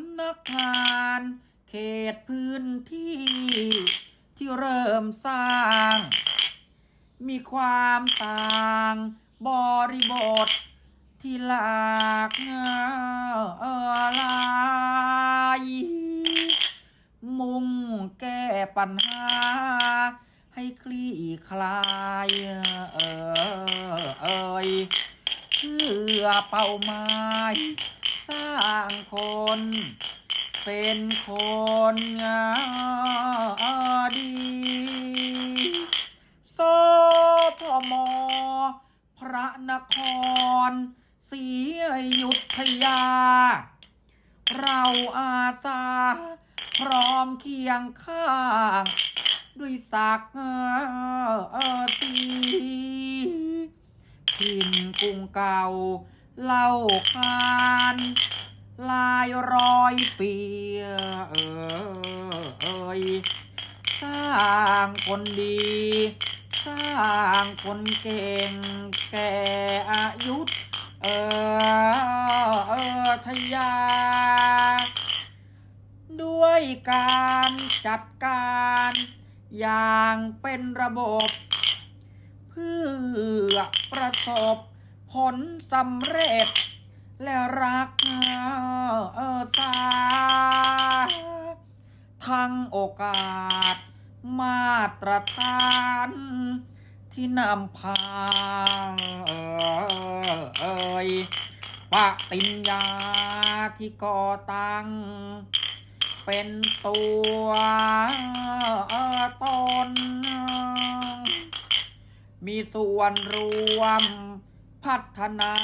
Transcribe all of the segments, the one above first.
ำนักงานเขตพื้นที่ที่เริ่มสร้าง มีความต่างบริบทที่หลากเออหลายมุ่งแก้ปัญหา ให้คลี่คลายเออเอยเพื่อเป้าหมาย สร้างคน เป็นคนเออดีโซพมพระนครศรีอยุธยา เราอาสา พร้อมเคียงข้างด้วยศักดิ์เออสีทินกรุงเก่า เล่าคานลายรอยเปียเออเอยสร้างคนดี สร้างคนเก่ง แก่อายุเออเออทยา ด้วยการจัดการอย่างเป็นระบบ เพื่อประสบ ผลสำเร็จ และรักเออษาทั้งโอกาส มาตรฐาน ที่นำพาเอ่ยปฏิญญาที่ก่อตั้ง เป็นตัวตนมีส่วนรวม พัฒนา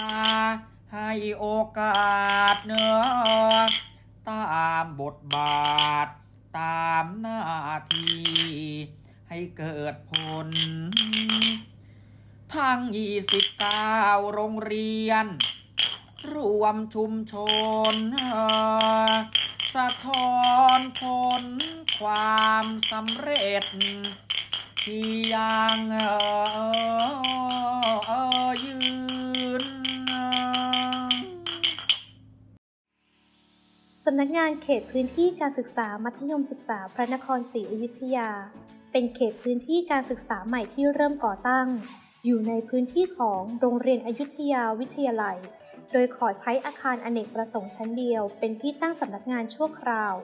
ให้โอกาสเนื้อตามบทบาท ตามหน้าที่ ให้เกิดผล ทั้ง 29 โรงเรียน รวมชุมชน สะท้อนผลความสำเร็จียังเออยืน สำนักงานเขตพื้นที่การศึกษามัธยมศึกษาพระนครศรีอยุธยา เป็นเขตพื้นที่การศึกษาใหม่ที่เริ่มก่อตั้ง อยู่ในพื้นที่ของโรงเรียนอยุธยาวิทยาลัย โดยขอใช้อาคารอเนกประสงค์ชั้นเดียว เป็นที่ตั้งสำนักงานชั่วคราว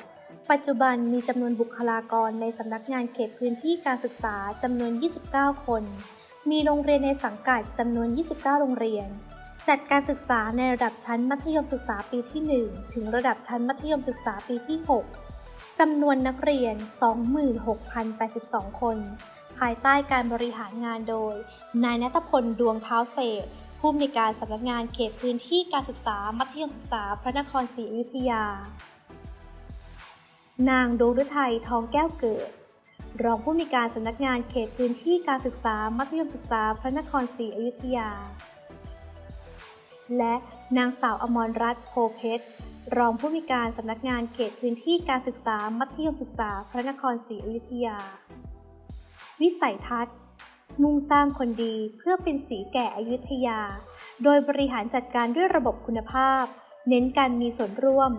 ปัจจุบันมีจำนวนบุคลากรในสำนักงานเขตพื้นที่การศึกษาจำนวน 29 คน มีโรงเรียนในสังกัดจำนวน 29 โรงเรียน จัดการศึกษาในระดับชั้นมัธยมศึกษาปีที่ 1 ถึงระดับชั้นมัธยมศึกษาปีที่ 6 จำนวนนักเรียน 26,082 คน ภายใต้การบริหารงานโดย นายนัทพลดวงเท้าเศษผู้อำนวยการสำนักงานเขตพื้นที่การศึกษามัธยมศึกษาพระนครศรีอยุธยา นางดวงฤทัยทองแก้วเกิด รองผู้อำนวยการสำนักงานเขตพื้นที่การศึกษามัธยมศึกษาพระนครศรีอยุธยา และนางสาวอมรรัตน์โพเพชรรองผู้อำนวยการสำนักงานเขตพื้นที่การศึกษามัธยมศึกษาพระนครศรีอยุธยา วิสัยทัศน์ มุ่งสร้างคนดีเพื่อเป็นสีแก่อยุธยา โดยบริหารจัดการด้วยระบบคุณภาพ เน้นการมีส่วนร่วม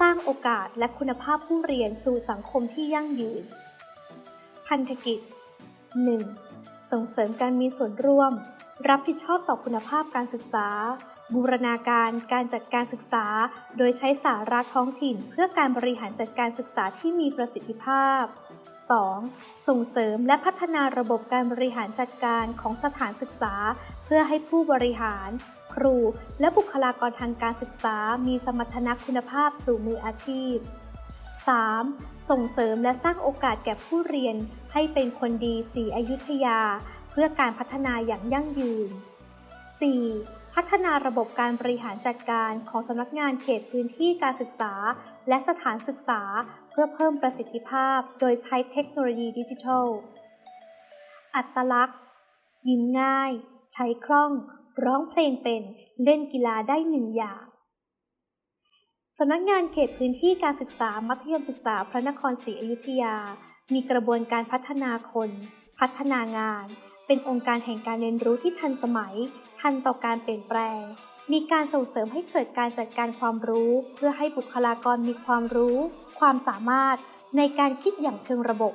สร้างโอกาสและคุณภาพผู้เรียนสู่สังคมที่ยั่งยืน พันธกิจ 1. ส่งเสริมการมีส่วนร่วม รับผิดชอบต่อคุณภาพการศึกษา บูรณาการการจัดการศึกษา โดยใช้สาระท้องถิ่น เพื่อการบริหารจัดการศึกษาที่มีประสิทธิภาพ 2. ส่งเสริมและพัฒนาระบบการบริหารจัดการของสถานศึกษา เพื่อให้ผู้บริหาร ครู และบุคลากรทางการศึกษา มีสมรรถนะคุณภาพสู่มืออาชีพ 3. ส่งเสริมและสร้างโอกาสแก่ผู้เรียนให้เป็นคนดีสีอยุธยา เพื่อการพัฒนาอย่างยั่งยืน 4. พัฒนาระบบการบริหารจัดการของสำนักงานเขตพื้นที่การศึกษา และสถานศึกษา เพื่อเพิ่มประสิทธิภาพ โดยใช้เทคโนโลยีดิจิทัล อัตลักษณ์ ยิ้มง่าย ใช้คล่อง ร้องเพลงเป็น เล่นกีฬาได้หนึ่งอย่าง สำนักงานเขตพื้นที่การศึกษามัธยมศึกษาพระนครศรีอยุธยา มีกระบวนการพัฒนาคน พัฒนางาน เป็นองค์การแห่งการเรียนรู้ที่ทันสมัย ทันต่อการเปลี่ยนแปลง มีการส่งเสริมให้เกิดการจัดการความรู้ เพื่อให้บุคลากรมีความรู้ ความสามารถในการคิดอย่างเชิงระบบ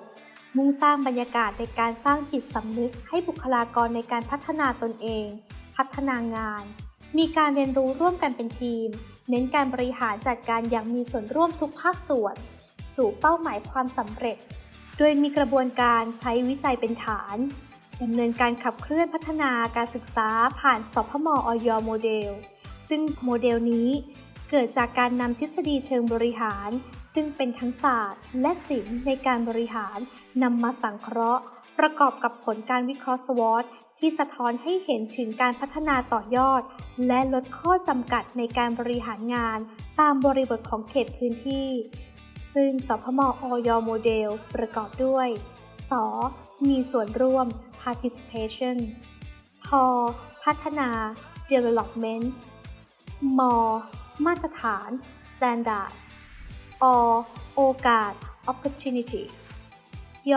มุ่งสร้างบรรยากาศในการสร้างจิตสำนึกให้บุคลากรในการพัฒนาตนเอง พัฒนางาน มีการเรียนรู้ร่วมกันเป็นทีม เน้นการบริหารจัดการอย่างมีส่วนร่วมทุกภาคส่วน สู่เป้าหมายความสำเร็จ โดยมีกระบวนการใช้วิจัยเป็นฐานดำเนินการขับเคลื่อนพัฒนาการศึกษาผ่านสพมออยโมเดล ซึ่งโมเดลนี้เกิดจากการนำทฤษฎีเชิงบริหาร ซึ่งเป็นทั้งศาสตร์และศิลป์ในการบริหารนำมาสังเคราะห์ ประกอบกับผลการวิเคราะห์ SWOT ที่สะท้อนให้เห็นถึงการพัฒนาต่อยอด และลดข้อจำกัดในการบริหารงาน ตามบริบทของเขตพื้นที่ ซึ่งสพมออยโมเดล ประกอบด้วย ส มีส่วนร่วม participation พ พัฒนา development ม มาตรฐาน standard อ โอกาส opportunity ย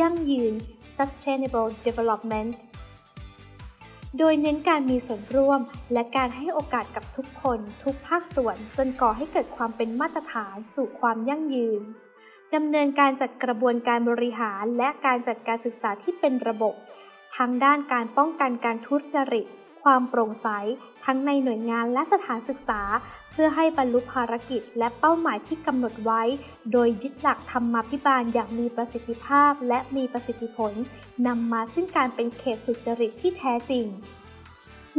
ยั่งยืน sustainable development โดยเน้นการมีส่วนร่วม และการให้โอกาสกับทุกคน ทุกภาคส่วน จนก่อให้เกิดความเป็นมาตรฐานสู่ความยั่งยืนดำเนินการจัดกระบวนการบริหาร และการจัดการศึกษาที่เป็นระบบ ทั้งด้านการป้องกันการทุจริต ความโปร่งใส ทั้งในหน่วยงานและสถานศึกษา เพื่อให้บรรลุภารกิจและเป้าหมายที่กำหนดไว้ โดยยึดหลักธรรมาภิบาลอย่างมีประสิทธิภาพและมีประสิทธิผลนำมาซึ่งการเป็นเขตสุจริตที่แท้จริง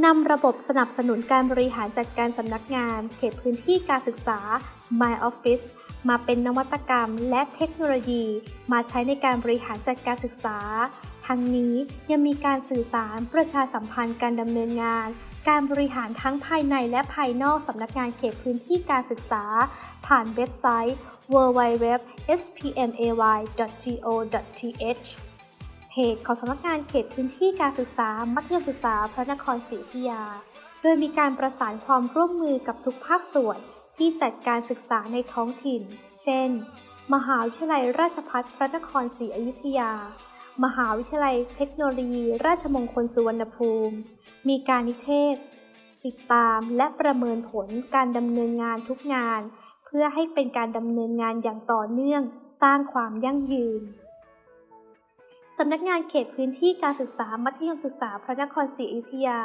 นำระบบสนับสนุนการบริหารจัดการสำนักงาน เขตพื้นที่การศึกษา My Office มาเป็นนวัตกรรมและเทคโนโลยี มาใช้ในการบริหารจัดการศึกษา ทั้งนี้ยังมีการสื่อสารประชาสัมพันธ์การดำเนินงาน การบริหารทั้งภายในและภายนอกสำนักงานเขตพื้นที่การศึกษา ผ่านเว็บไซต์ www.spmay.go.th เพจของสำนักงานเขตพื้นที่การศึกษา มัธยมศึกษาพระนครศรีอยุธยา โดยมีการประสานความร่วมมือกับทุกภาคส่วน ที่จัดการศึกษาในท้องถิ่น เช่น มหาวิทยาลัยราชภัฏพระนครศรีอยุธยา มหาวิทยาลัยเทคโนโลยี ราชมงคลสุวรรณภูมิ มีการนิเทศ ติดตามและประเมินผลการดำเนินงานทุกงาน เพื่อให้เป็นการดำเนินงานอย่างต่อเนื่อง สร้างความยั่งยืนสำนักงานเขตพื้นที่การศึกษามัธยมศึกษาพระนครศรีอยุธยา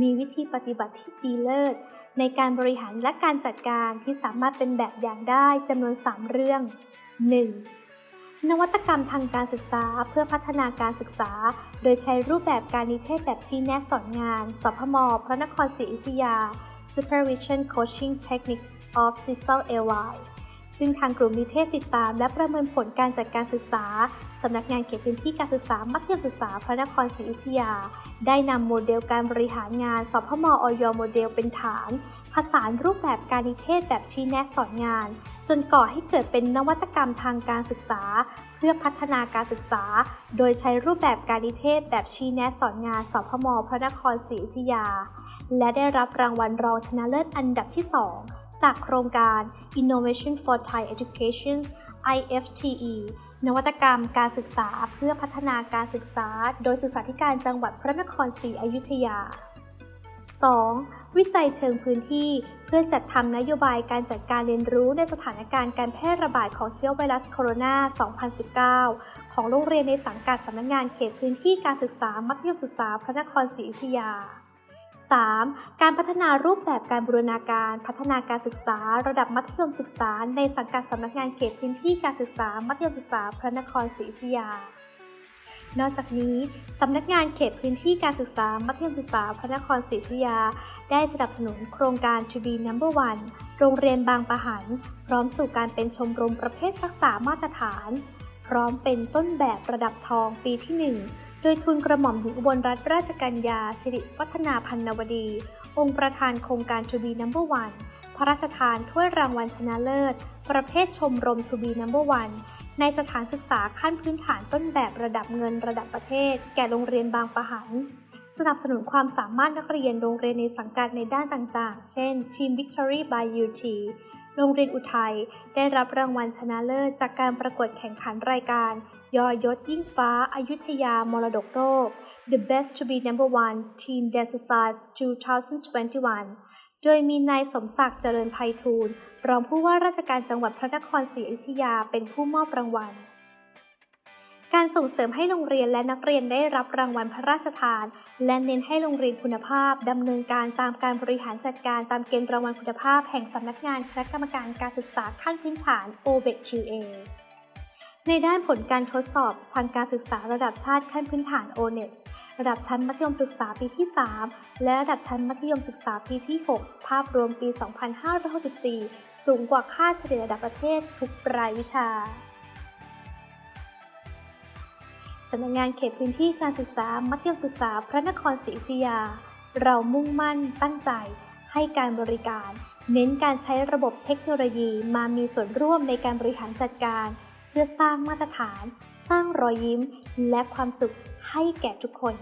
มีวิธีปฏิบัติที่ดีเลิศ ในการบริหารและการจัดการที่สามารถเป็นแบบอย่างได้จำนวน 3 เรื่อง 1. นวัตกรรมทางการศึกษาเพื่อพัฒนาการศึกษา โดยใช้รูปแบบการนิเทศแบบชี้แนะสอนงาน สพม พระนครศรีอยุธยา Supervision Coaching Technique of c i s l AY ซึ่งทางกลุ่มนิเทศติดตาม และประเมินผลการจัดการศึกษา สำนักงานเขตพื้นที่การศึกษา มัธยมศึกษาพระนครศรีอยุธยา ได้นำโมเดลการบริหารงานสพมออยโมเดลเป็นฐาน ผสานรูปแบบการนิเทศแบบชี้แนะสอนงาน จนก่อให้เกิดเป็นนวัตกรรมทางการศึกษา เพื่อพัฒนาการศึกษา โดยใช้รูปแบบการนิเทศแบบชี้แนะสอนงานสพมพระนครศรีอยุธยา และได้รับรางวัลรองชนะเลิศอันดับที่ 2 จากโครงการ Innovation for Thai Education IFTE นวัตกรรมการศึกษาเพื่อพัฒนาการศึกษา โดยศึกษาธิการจังหวัดพระนครศรีอยุธยา 2. วิจัยเชิงพื้นที่ เพื่อจัดทำนโยบายการจัดการเรียนรู้ในสถานการณ์การแพร่ระบาดของเชื้อไวรัสโคโรนา 2019 ของโรงเรียนในสังกัดสำนักงานเขตพื้นที่การศึกษา มัธยมศึกษาพระนครศรีอยุธยา 3. การพัฒนารูปแบบการบูรณาการ พัฒนาการศึกษา ระดับมัธยมศึกษา ในสังกัดสำนักงานเขตพื้นที่การศึกษา มัธยมศึกษาพระนครศรีอยุธยา นอกจากนี้สำนักงานเขตพื้นที่การศึกษา มัธยมศึกษาพระนครศรีอยุธยา ได้สนับสนุนโครงการ To be Number One โรงเรียนบางปะหัน พร้อมสู่การเป็นชมรมประเภทรักษามาตรฐาน พร้อมเป็นต้นแบบระดับทองปีที่ 1 โดยทุนกระหม่อมหญิงอุบลรัตนราชกัญญา สิริวัฒนาพันนวดี องค์ประธานโครงการ To be Number One พระราชทานถ้วยรางวัลชนะเลิศ ประเภทชมรม To be Number One ในสถานศึกษาขั้นพื้นฐานต้นแบบระดับเงินระดับประเทศ แก่โรงเรียนบางประหัน สนับสนุนความสามารถนักเรียนโรงเรียนในสังกัดในด้านต่างๆ เช่น Team Victory by UT โรงเรียนอุทัยได้รับรางวัลชนะเลิศจากการประกวดแข่งขันรายการ ยอยศยิ่งฟ้าอายุทยามรดกโลก The Best to be Number One Teen Dance Size 2021 โดยมีนายสมศักดิ์เจริญไพฑูรย์รองผู้ว่าราชการจังหวัดพระนครศรีอยุธยาเป็นผู้มอบรางวัล การส่งเสริมให้โรงเรียนและนักเรียนได้รับรางวัลพระราชทาน และเน้นให้โรงเรียนคุณภาพดำเนินการตามการบริหารจัดการตามเกณฑ์รางวัลคุณภาพแห่งสำนักงานคณะกรรมการการศึกษาขั้นพื้นฐาน OBEQ-A ในด้านผลการทดสอบทางการศึกษาระดับชาติขั้นพื้นฐาน O-NET ระดับชั้นมัธยมศึกษาปีที่ 3 และระดับชั้นมัธยมศึกษาปีที่ 6 ภาพรวมปี 2564 สูงกว่าค่าเฉลี่ยระดับประเทศทุกรายวิชาสำนักงานเขตพื้นที่การศึกษา มัธยมศึกษาพระนครศรีอยุธยา เรามุ่งมั่นตั้งใจ ให้การบริการ เน้นการใช้ระบบเทคโนโลยีมามีส่วนร่วมในการบริหารจัดการ เพื่อสร้างมาตรฐาน สร้างรอยยิ้ม และความสุข ให้แก่ทุกคน